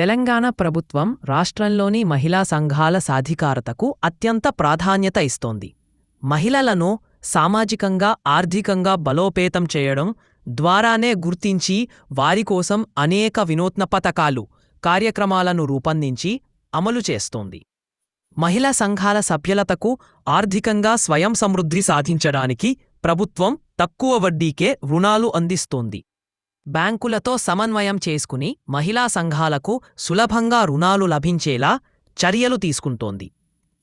తెలంగాణ ప్రభుత్వం రాష్ట్రంలోని మహిళా సంఘాల సాధికారతకు అత్యంత ప్రాధాన్యత ఇస్తోంది. మహిళలను సామాజికంగా ఆర్థికంగా బలోపేతం చేయడం ద్వారానే గుర్తించి వారి కోసం అనేక వినూత్న పథకాలు కార్యక్రమాలను రూపొందించి అమలు చేస్తోంది. మహిళా సంఘాల సభ్యులతకు ఆర్థికంగా స్వయం సమృద్ధి సాధించడానికి ప్రభుత్వం తక్కువ వడ్డీకే రుణాలు అందిస్తోంది. బ్యాంకులతో సమన్వయం చేసుకుని మహిళా సంఘాలకు సులభంగా రుణాలు లభించేలా చర్యలు తీసుకుంటోంది.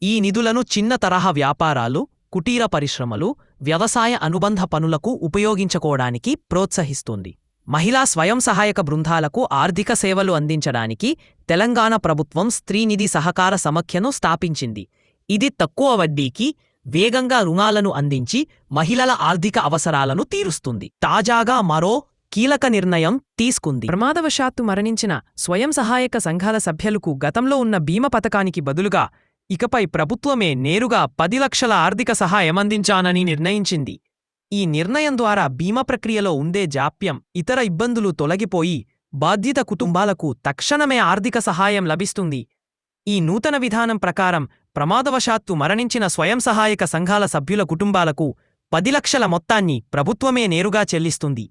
ఈ నిధులను చిన్న తరహా వ్యాపారాలు కుటీర పరిశ్రమలు వ్యవసాయ అనుబంధ పనులకు ఉపయోగించుకోవడానికి ప్రోత్సహిస్తుంది. మహిళా స్వయం సహాయక బృందాలకు ఆర్థిక సేవలు అందించడానికి తెలంగాణ ప్రభుత్వం స్త్రీనిధి సహకార సమఖ్యను స్థాపించింది. ఇది తక్కువ వడ్డీకి వేగంగా రుణాలను అందించి మహిళల ఆర్థిక అవసరాలను తీరుస్తుంది. తాజాగా మరో కీలక నిర్ణయం తీసుకుంది. ప్రమాదవశాత్తు మరణించిన స్వయం సహాయక సంఘాల సభ్యులకు గతంలో ఉన్న బీమా పథకానికి బదులుగా ఇకపై ప్రభుత్వమే నేరుగా పది లక్షల ఆర్థిక సహాయం అందించానని నిర్ణయించింది. ఈ నిర్ణయం ద్వారా బీమా ప్రక్రియలో ఉండే జాప్యం ఇతర ఇబ్బందులు తొలగిపోయి బాధ్యత కుటుంబాలకు తక్షణమే ఆర్థిక సహాయం లభిస్తుంది. ఈ నూతన విధానం ప్రకారం ప్రమాదవశాత్తు మరణించిన స్వయం సహాయక సంఘాల సభ్యుల కుటుంబాలకు పది లక్షల మొత్తాన్ని ప్రభుత్వమే నేరుగా చెల్లిస్తుంది.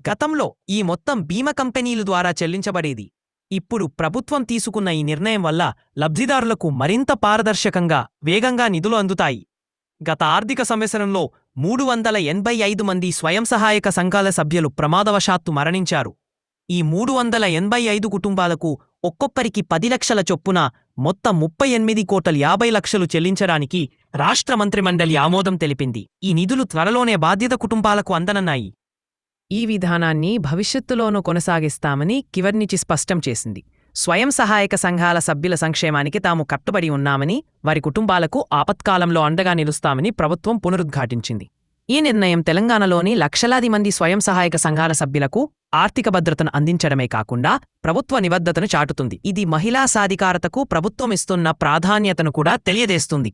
గతంలో ఈ మొత్తం బీమా కంపెనీలు ద్వారా చెల్లించబడేది. ఇప్పుడు ప్రభుత్వం తీసుకున్న ఈ నిర్ణయం వల్ల లబ్ధిదారులకు మరింత పారదర్శకంగా వేగంగా నిధులు అందుతాయి. గత ఆర్థిక సంవత్సరంలో మూడు వందల ఎనభై ఐదు మంది స్వయం సహాయక సంఘాల సభ్యులు ప్రమాదవశాత్తు మరణించారు. ఈ మూడు వందల ఎనభై ఐదు కుటుంబాలకు ఒక్కొక్కరికి పది లక్షల చొప్పున మొత్తం ముప్పై ఎనిమిది కోట్ల యాభై లక్షలు చెల్లించడానికి రాష్ట్ర మంత్రిమండలి ఆమోదం తెలిపింది. ఈ నిధులు త్వరలోనే బాధ్యత కుటుంబాలకు అందనన్నాయి. ఈ విధానాన్ని భవిష్యత్తులోనూ కొనసాగిస్తామని కివర్నిచి స్పష్టం చేసింది. స్వయం సహాయక సంఘాల సభ్యుల సంక్షేమానికి తాము కట్టుబడి ఉన్నామని వారి కుటుంబాలకు ఆపత్కాలంలో అండగా నిలుస్తామని ప్రభుత్వం పునరుద్ఘాటించింది. ఈ నిర్ణయం తెలంగాణలోని లక్షలాది మంది స్వయం సహాయక సంఘాల సభ్యులకు ఆర్థిక భద్రతను అందించడమే కాకుండా ప్రభుత్వ నిబద్ధతను చాటుతుంది. ఇది మహిళా సాధికారతకు ప్రభుత్వం ఇస్తున్న ప్రాధాన్యతను కూడా తెలియజేస్తుంది.